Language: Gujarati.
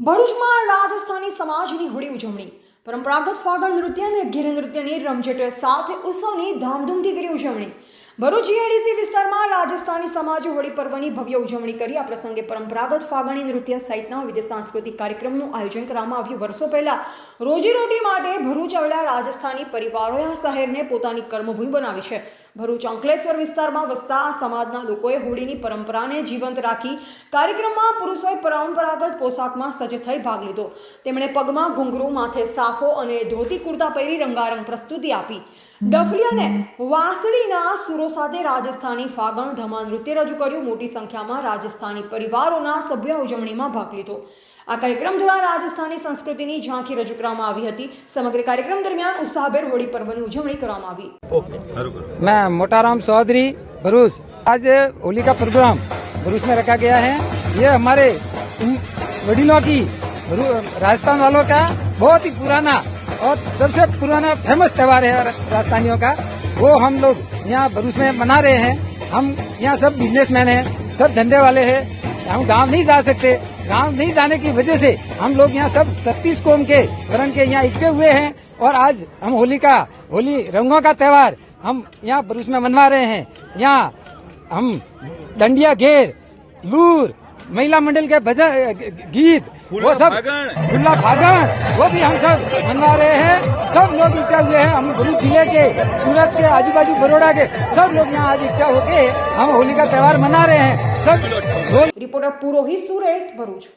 ભરૂચમાં રાજસ્થાની સમાજની હોળી ઉજવણી. પરંપરાગત ફાગણ નૃત્ય અને ઘેર નૃત્યની રમઝટ સાથે ઉત્સવની ધામધૂમથી કરી ઉજવણી. ભરૂચ જીઆઈડીસી વિસ્તારમાં રાજસ્થાની સમાજે હોળી પર્વની ભવ્ય ઉજવણી કરી. આ પ્રસંગે પરંપરાગત ફાગણી નૃત્ય સહિતના વિવિધ સાંસ્કૃતિક કાર્યક્રમનું આયોજન કરવામાં આવ્યું. વર્ષો પહેલા રોજીરોટી માટે ભરૂચ આવેલા રાજસ્થાની પરિવારોએ આ શહેરને પોતાની કર્મભૂમિ બનાવી છે. ભરૂચ અંકલેશ્વર વિસ્તારમાં વસતા આ સમાજના લોકોએ હોળીની પરંપરાને જીવંત રાખી કાર્યક્રમમાં પુરુષોએ પરંપરાગત પોશાકમાં સજ્જ થઈ ભાગ લીધો. તેમણે પગમાં ઘૂંઘરું, માથે સાફો અને ધોતી કુર્તા પહેરી રંગારંગ પ્રસ્તુતિ આપી. ડફલી અને વાંસળીના સુરો સાથે રાજસ્થાની ફાગણ ધમા નૃત્ય રજૂ કર્યું મોટી સંખ્યામાં રાજસ્થાની પરિવારોના સભ્ય ઉજવણીમાં ભાગ લીધો આ કાર્યક્રમ દ્વારા રાજસ્થાની સંસ્કૃતિની ઝાંખી રજૂ કરવામાં આવી હતી સમગ્ર કાર્યક્રમ દરમિયાન ઉત્સાહભેર હોળી પર્વની ઉજવણી કરવામાં આવી ओके बरोबर मैं मोटाराम चौधरी भरूच आज होली का प्रोग्राम भरूच में रखा गया है ये हमारे उन वडीलों की भरू- राजस्थान वालों का बहुत ही पुराना और सबसे पुराना फ़ेमस त्योहार है राजस्थानियों का, वो हम लोग यहाँ भरूच में मना रहे हैं। हम यहाँ सब बिजनेसमैन हैं, सब धंधे वाले हैं। हम गाँव नहीं जा सकते। गाँव नहीं जाने की वजह से हम लोग यहाँ सब छत्तीस कोम के वर्ण के यहाँ इकट्ठे हुए हैं। और आज हम होली का, होली रंगों का त्यौहार हम यहाँ भरूच में मनवा रहे हैं। यहाँ हम डंडिया घेर, लूर महिला मंडल के भजन गीत वो सब खुला भागन वो भी हम सब मनवा रहे हैं। सब लोग इकट्ठा हुए हैं हम गुरु ज़िले के सूरत के आजू बाजू बड़ोड़ा के सब लोग यहाँ आज इकट्ठा होके हम होली का त्यौहार मना रहे हैं। सब रिपोर्टर पुरोहित सुरेश भरूच।